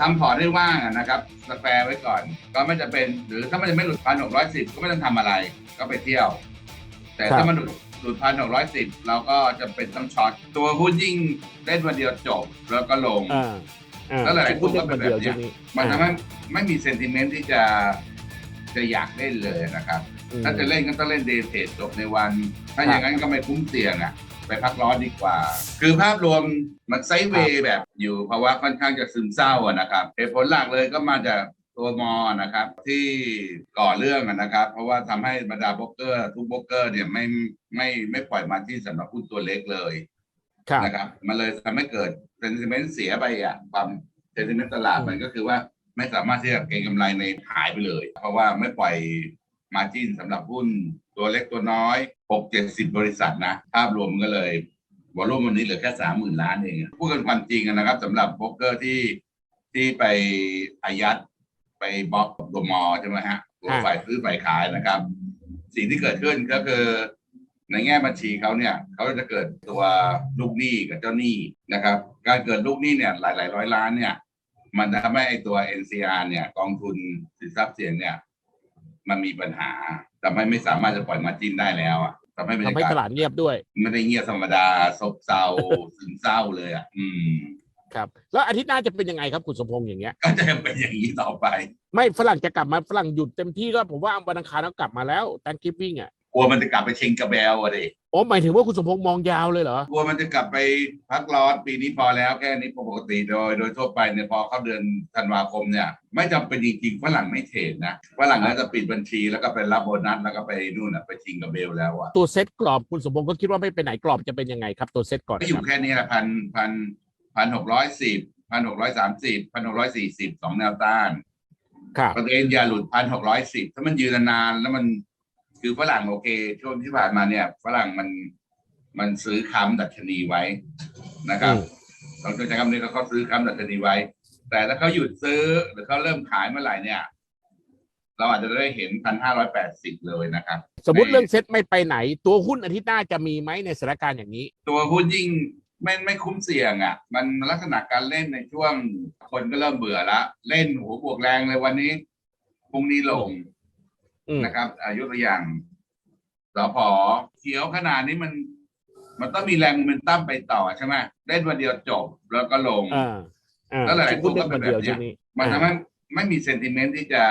ทำพอร์ตให้ว่างอะนะครับสแปร์ไว้ก่อน ก็ไม่จะเป็นหรือถ้ามันยังไม่หลุดพันหกร้อยสิบก็ไม่ต้องทำอะไร ก็ไปเที่ยว แต่ครับถ้ามันหลุดหลุดพันหกร้อยสิบเราก็จะเป็นต้องช็อตตัวหุ้นยิ่งเล่นวันเดียวจบแล้วก็ลงอ่าอ่าแล้วหลายๆพูดคนก็เรื่องเป็นคนเดียวแบบเนี้ยช่วงนี้มันทำอ่าให้ไม่มีเซนติเมนต์ที่จะจะอยากเล่นเลยนะครับอืมถ้าจะเล่นก็ต้องเล่นเดย์เทรดจบในวัน ถ้าอย่างนั้นก็ไม่คุ้มเสี่ยงอะ ไปพักร้อนดีกว่า คือภาพรวมมันไซด์เวย์แบบอยู่ภาวะค่อนข้างจะซึมเศร้าอะนะครับเหตุผลหลักเลยก็มาจากตัวมอนะครับที่ก่อเรื่องอะนะครับ เพราะว่าทำให้บรรดาโบรกเกอร์ ทุกโบรกเกอร์เนี่ยไม่ไม่ไม่ปล่อยมาที่สำหรับหุ้นตัวเล็กเลยครับนะครับ มันเลยทำให้เกิดเซนติเมนต์เสียไปอะความเซนติเมนต์ตลาดอืมมันก็คือว่าไม่สามารถที่จะเก็งกำไรในหายไปเลย เพราะว่าไม่ปล่อยมาจินสำหรับหุ้น ตัวเล็กตัวน้อยหกเจ็ดสิบบริษัทนะ ภาพรวมก็เลยวอลุ่มวันนี้เหลือแค่สามหมื่นล้านเองอะพูดกันความจริงอะนะครับสำหรับโบรกเกอร์ที่ที่ไปอายัดไปบล็อกตัวมอใช่ไหมฮะตัวฝ่ายซื้อฝ่ายขายนะครับ สิ่งที่เกิดขึ้นก็คือในแง่บัญชีเขาเนี่ยเขาจะเกิดตัวลูกหนี้กับเจ้าหนี้นะครับ การเกิดลูกหนี้เนี่ยหลายหลายๆร้อยล้านเนี่ย มันทำให้ไอ้ตัว NCR เนี่ยกองทุนสินทรัพย์เสี่ยงเนี่ย มันมีปัญหา ทำให้ไม่สามารถจะปล่อยมาจิ้นได้แล้วอะทำให้บรรทำยาให้กาตศลาดเงียบด้วยไม่ได้เงียบธรรมดาซบเซา ซึมเศร้าเลยอะ อืม ครับ แล้วอาทิตย์หน้าจะเป็นยังไงครับคุณสมพงษ์อย่างเงี้ย ก็จะเป็นอย่างนี้ต่อไป ไม่ฝรั่งจะกลับมาฝรั่งหยุดเต็มที่ก็ผมว่าวันอังคารเขากลับมาแล้วแตงกิฟวิ่งอะ กลัวมันจะกลับไปเชงกระเบลอะดิโอ้หมายถึงว่าคุณสมพงษ์มองยาวเลยเหรอกลัวมันจะกลับไปพักร้อนปีนี้พอแล้วแค่นี้ปกติโดย โดยทั่วไปเนี่ยพอเข้าเดือนธันวาคมเนี่ย ไม่จำเป็นจริงๆฝรั่งไม่เทรดนะฝรั่งน่าจะปิดบัญชีแล้วก็ไปรับโบนัสแล้วก็ไปนู่นอะไปชิงกับเบลแล้วอะตัวเซตกรอบคุณสมพงษ์ก็คิดว่าไม่ไปไหนกรอบจะเป็นยังไงครับตัวเซตก่อนก็อคยู่รับแค่นี้แหละพันพันพันหกร้อยสิบพันหกร้อยสามสิบพันหกร้อยสี่สิบสองแนวต้านครับประเด็นอย่าหลุดพันหกร้อยสิบถ้ามันยืนนานๆแล้วมัน คือฝรั่งโอเค ช่วงที่ผ่านมาเนี่ยฝรั่งมันมันซื้อค้ำดัชนีไว้นะครับอืมเราจะใช้คำนี้ก็เขาซื้อค้ำดัชนีไว้ แต่ถ้าเขาหยุดซื้อหรือเขาเริ่มขายเมื่อไหร่เนี่ย เราอาจจะได้เห็นพันห้าร้อยแปดสิบเลยนะครับ สมมติเรื่องเซตไม่ไปไหน ตัวหุ้นอาทิตย์หน้าจะมีไหมในสถานการณ์อย่างนี้ ตัวหุ้นยิ่งไม่ไม่คุ้มเสี่ยงอะ มันลักษณะการเล่นในช่วงคนก็เริ่มเบื่อละเล่นหัวบวกแรงเลยวันนี้พรุ่งนี้ลง อืม นะครับอายุตัวอย่างสพเขียวขนาดนี้มัน มันต้องมีแรงโมเมนตัมไปต่อใช่ไหมเล่นวันเดียวจบแล้วก็ลง อ่าอ่าแล้วหลายๆพูดเรื่องคนก็คนเป็นเดียวแบบเนี้ยช่วงนี้มันทำให้ไม่มีเซนติเมนต์ที่จะ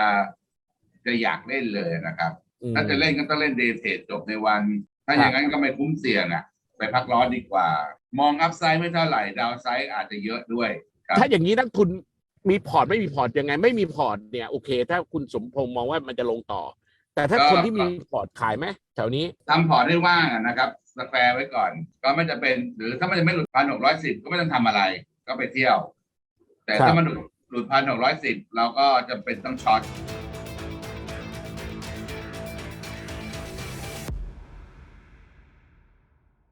จะอยากเล่นเลยนะครับอืมถ้าจะเล่นก็ต้องเล่นเดย์เทรดจบในวัน ถ้าอย่างนั้นก็ไม่คุ้มเสี่ยงอะ ไปพักร้อนดีกว่า มองอัพไซด์ไม่เท่าไหร่ ดาวไซด์อาจจะเยอะด้วย ครับ ถ้าอย่างนี้นักทุนมีพอร์ตไม่มีพอร์ตยังไง ไม่มีพอร์ตเนี่ยโอเค ถ้าคุณสมพงษ์มองว่ามันจะลงต่อ แต่ถ้าคนที่มีพอร์ตขายไหมแถวนี้ทำพอร์ตให้ว่างอะนะครับสแปร์ไว้ก่อน ก็ไม่จะเป็นหรือถ้ามันยังไม่หลุดพันหกร้อยสิบก็ไม่ต้องทำอะไร ก็ไปเที่ยว แต่ครับถ้ามันหลุดหลุดพันหกร้อยสิบเราก็จะเป็นต้องช็อต